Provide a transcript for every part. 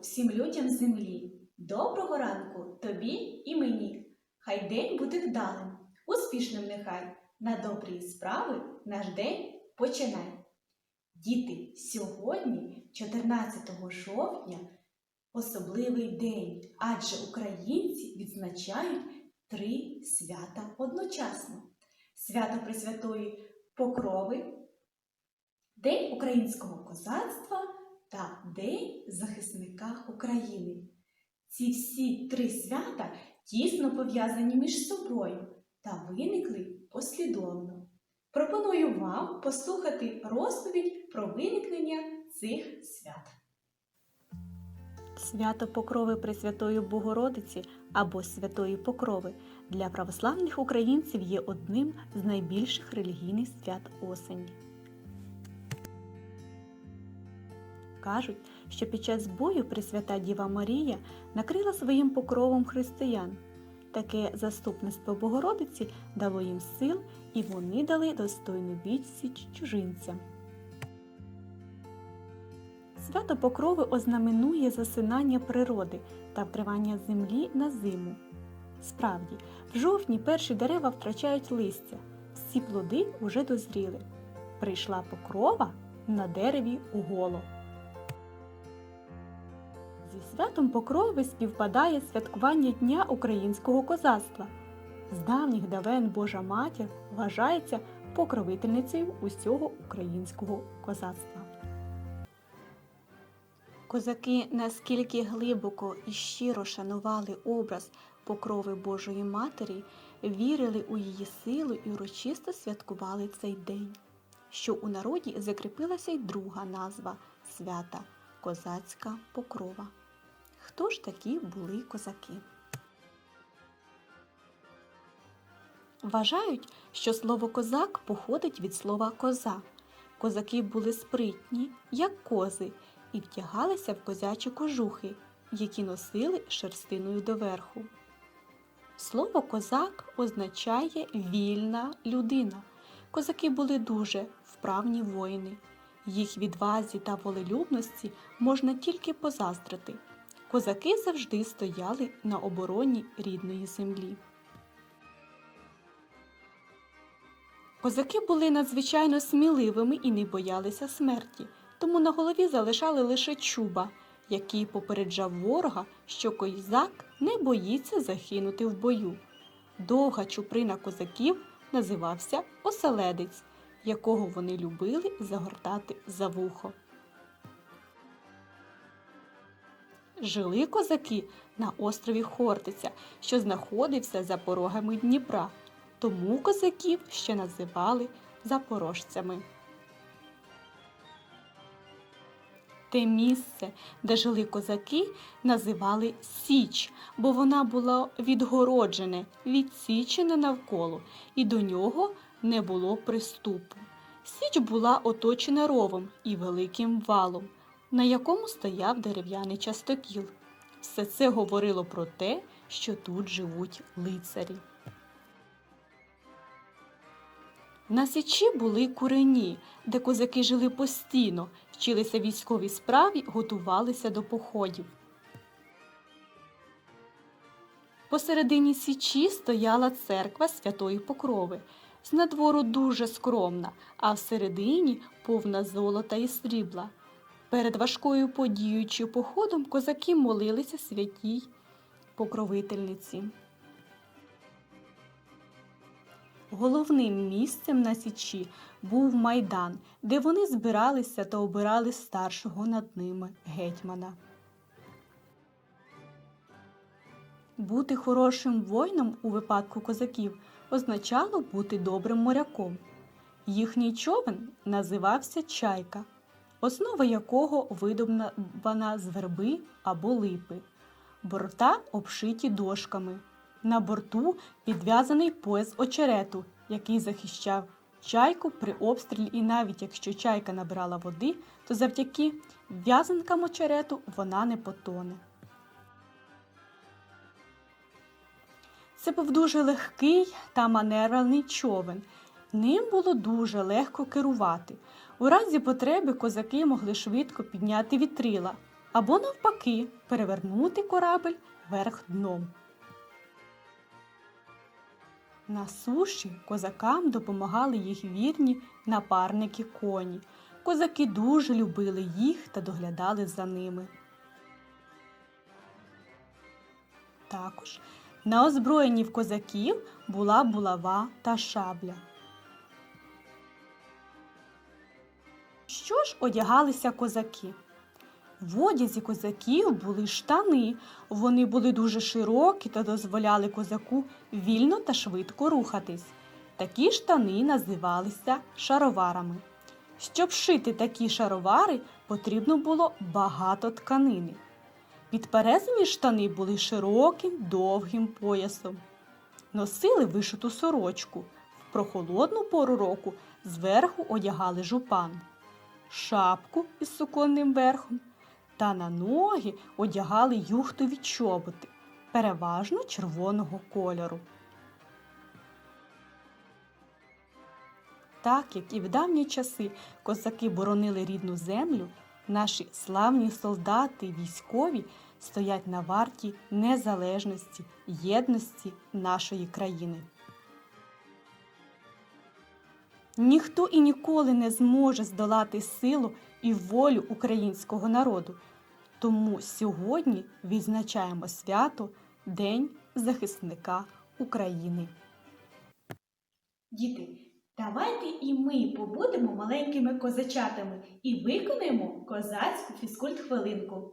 всім людям землі. Доброго ранку тобі і мені. Хай день буде вдалим, успішним нехай. На добрі справи наш день починай. Діти, сьогодні, 14 жовтня, особливий день, адже українці відзначають три свята одночасно: свято Пресвятої Покрови, День українського козацтва та День захисника України. Ці всі три свята тісно пов'язані між собою та виникли послідовно. Пропоную вам послухати розповідь про виникнення цих свят. Свято Покрови Пресвятої Богородиці або Святої Покрови для православних українців є одним з найбільших релігійних свят осені. Кажуть, що під час бою Пресвята Діва Марія накрила своїм покровом християн. Таке заступництво Богородиці дало їм сил, і вони дали достойну відсіч чужинцям. Свято Покрови ознаменує засинання природи та вкривання землі на зиму. Справді, в жовтні перші дерева втрачають листя, всі плоди уже дозріли. Прийшла покрова на дереві уголо. Зі святом Покрови співпадає святкування Дня українського козацтва. З давніх давен Божа матір вважається покровительницею усього українського козацтва. Козаки наскільки глибоко і щиро шанували образ покрови Божої Матері, вірили у її силу і урочисто святкували цей день, що у народі закріпилася й друга назва свята Козацька покрова. Хто ж такі були козаки? Вважають, що слово козак походить від слова коза. Козаки були спритні, як кози, і втягалися в козячі кожухи, які носили шерстиною доверху. Слово козак означає вільна людина. Козаки були дуже вправні воїни. Їх відвазі та волелюбності можна тільки позаздрити. Козаки завжди стояли на обороні рідної землі. Козаки були надзвичайно сміливими і не боялися смерті, тому на голові залишали лише чуба, який попереджав ворога, що козак не боїться загинути в бою. Довга чуприна козаків називався оселедець, якого вони любили загортати за вухо. Жили козаки на острові Хортиця, що знаходився за порогами Дніпра, тому козаків ще називали запорожцями. Те місце, де жили козаки, називали Січ, бо вона була відгороджене, відсічене навколо, і до нього не було приступу. Січ була оточена ровом і великим валом, на якому стояв дерев'яний частокіл. Все це говорило про те, що тут живуть лицарі. На січі були курені, де козаки жили постійно, вчилися військовій справі, готувалися до походів. Посередині січі стояла церква Святої Покрови. З надвору дуже скромна, а всередині повна золота і срібла. Перед важкою подією чи походом козаки молилися святій покровительниці. Головним місцем на Січі був майдан, де вони збиралися та обирали старшого над ними гетьмана. Бути хорошим воїном у випадку козаків означало бути добрим моряком. Їхній човен називався чайка, основа якого видобана з верби або липи, борта обшиті дошками. На борту підв'язаний пояс очерету, який захищав чайку при обстрілі, і навіть якщо чайка набирала води, то завдяки в'язанкам очерету вона не потоне. Це був дуже легкий та маневрений човен. Ним було дуже легко керувати. У разі потреби козаки могли швидко підняти вітрила, або навпаки перевернути корабель вверх дном. На суші козакам допомагали їх вірні напарники коні. Козаки дуже любили їх та доглядали за ними. Також на озброєнні в козаків була булава та шабля. Що ж одягалися козаки? В одязі козаків були штани. Вони були дуже широкі та дозволяли козаку вільно та швидко рухатись. Такі штани називалися шароварами. Щоб шити такі шаровари, потрібно було багато тканини. Підперезані штани були широким довгим поясом. Носили вишиту сорочку. В прохолодну пору року зверху одягали жупан, шапку із суконним верхом та на ноги одягали юхтові чоботи, переважно червоного кольору. Так як і в давні часи козаки боронили рідну землю, наші славні солдати військові стоять на варті незалежності, єдності нашої країни. Ніхто і ніколи не зможе здолати силу і волю українського народу. Тому сьогодні відзначаємо свято День захисника України. Діти, давайте і ми побудемо маленькими козачатами і виконаємо козацьку фізкульт-хвилинку. Ми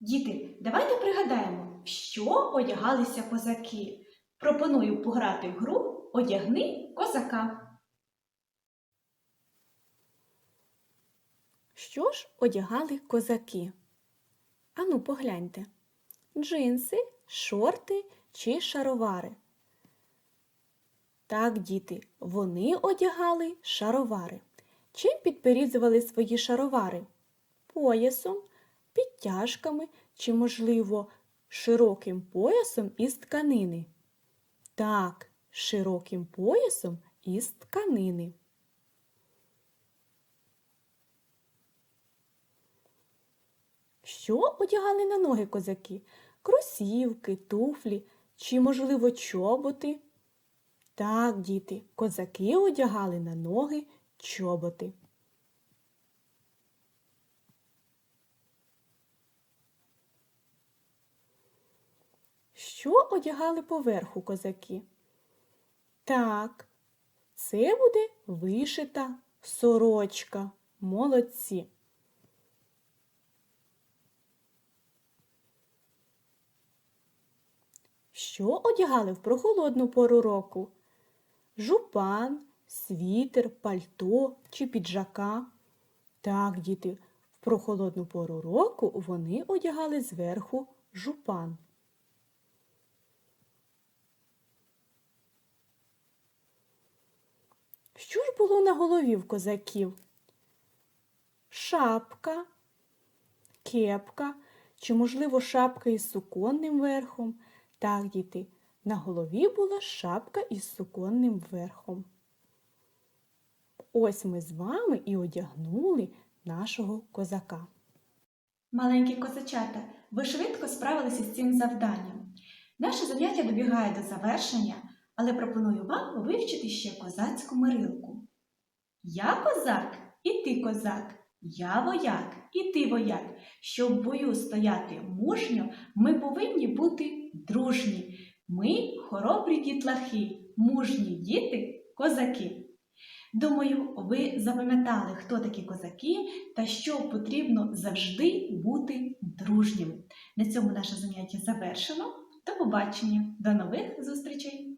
Діти, давайте пригадаємо, що одягалися козаки. Пропоную пограти в гру Одягни козака. Що ж одягали козаки? Ану, погляньте. Джинси, шорти чи шаровари. Так, діти, вони одягали шаровари. Чим підперізували свої шаровари? Поясом, підтяжками чи, можливо, широким поясом із тканини? Так, широким поясом із тканини. Що одягали на ноги козаки? Кросівки, туфлі чи, можливо, чоботи? Так, діти, козаки одягали на ноги чоботи. Що одягали поверху козаки? Так, це буде вишита сорочка. Молодці. Що одягали в прохолодну пору року? Жупан, світер, пальто чи піджака. Так, діти, в прохолодну пору року вони одягали зверху жупан. Що ж було на голові в козаків? Шапка, кепка чи, можливо, шапка із суконним верхом. Так, діти, на голові була шапка із суконним верхом. Ось ми з вами і одягнули нашого козака. Маленькі козачата, ви швидко справилися з цим завданням. Наше заняття добігає до завершення, але пропоную вам вивчити ще козацьку мирилку. Я козак, і ти козак, я вояк, і ти вояк. Щоб в бою стояти мужньо, ми повинні бути дружні. Ми хоробрі дітлахи, мужні діти, козаки. Думаю, ви запам'ятали, хто такі козаки та що потрібно завжди бути дружнім. На цьому наше заняття завершено. До побачення, до нових зустрічей!